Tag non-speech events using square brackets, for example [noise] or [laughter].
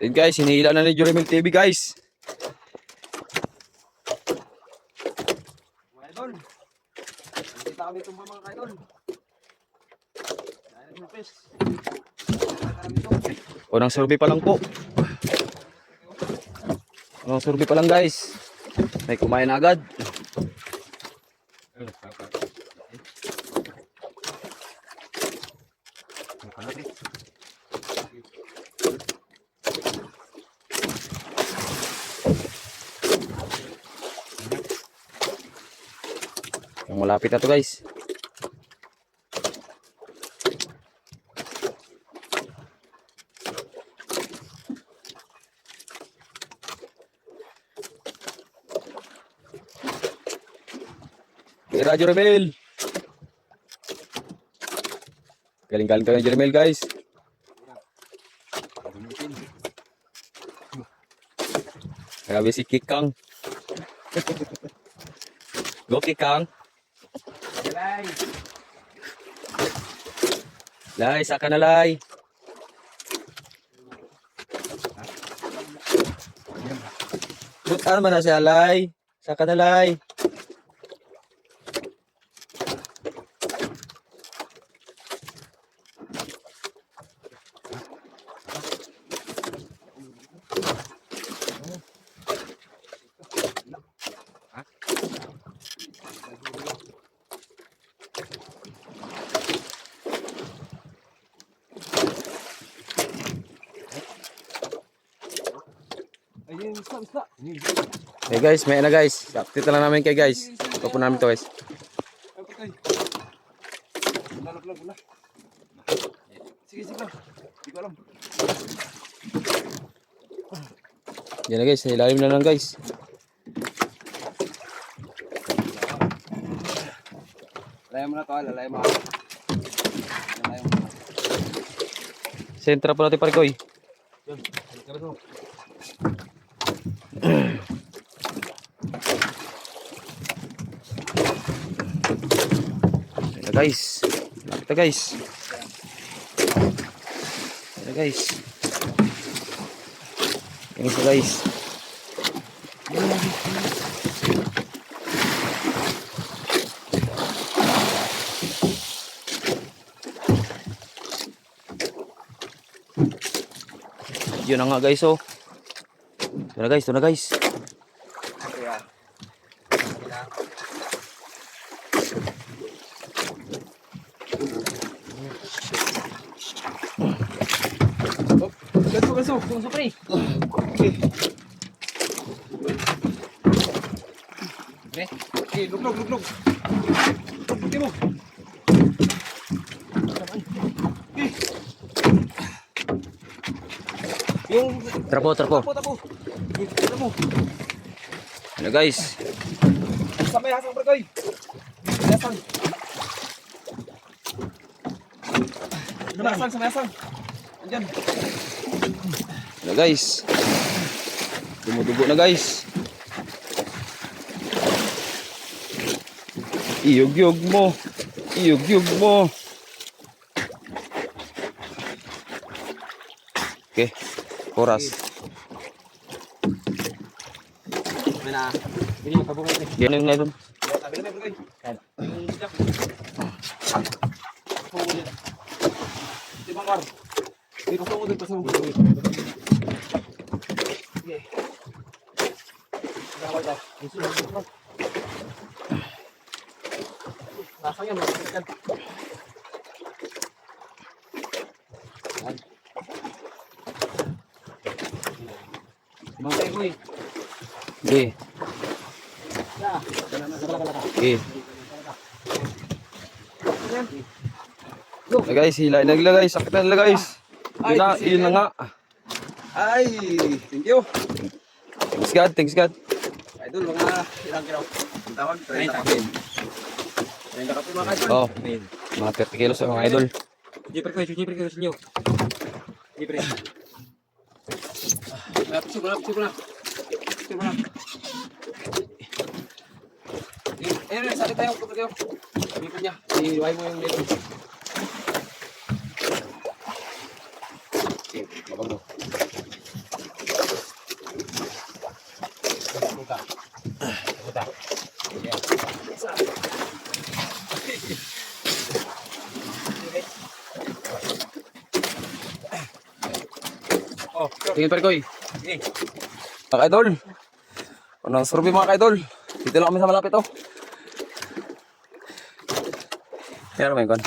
Yun guys, hinihila na ni Juremil TV guys. Mga idol. Nakita kami tumba mga idol. Dahil ng fish. Unang survey pa lang po. Unang survey pa lang guys. May kumain agad. Malapit na to guys. Radyo Rebel. Galing-galing tayo ng Jeremel guys. Grabe si Kikang. [laughs] Go Kikang. Galay. Lay, saka na lay. Butaan man na siya lay. Saka na lay. Hey guys, may na guys. Update na lang namin kay guys. Ito po namin to guys. Sige, sige lang. Hindi ko alam. Yan na guys, ilalim na lang guys. Lalayan mo na to, ah. lalayan mo. Lalayan mo. Sentra po natin pare koy. Yun, balik ka na to. Yan na guys. Na guys. Na guys. Na guys. Yun na nga guys oh. Yun na guys, yun na guys. Kaya, Oh, gaso, gaso. Gaso, pre. Okay. Pre. Okay, luglog, luglog. Hindi mo. Okay. Yung Trapo, trapo. Yung tapo. Yun na guys. Sa may hasang pre koy. Hasang. Sa may hasang, sa may hasang. Andyan. Yun na guys. Dumudugo na guys. Iyog-yog mo. Iyog-yog mo. Okay. Oras. Yan yung ngayon. Di ba Mar? Di ko tungo din pa sa mga. Sige. Gawal daw. Nasaan yan? Nasaan yan? Mga kayo koy. Okay. Yeah. Okay. Na guys, hila na nila guys. Sakit na nila guys. Yun na, yun na nga. Ay, thank you. Thanks God, thanks God. Idol, mga ilang kilo? Ang tawag? 30 kapin. 30 kapin mga idol. Oh, mga 30 kilos mga idol. Jipre ko, jipre ko sa inyo. Jipre. Malapit siya, malapit siya na. Siya na. Eh, eh, sakit tayo, kapag kayo. Niya, iiway mo yung. Puta. Oh, Tingin pa koy. sige. Mga idol. Unang survey mga idol. Dito lang kami sa malapit oh. Yan naman yun.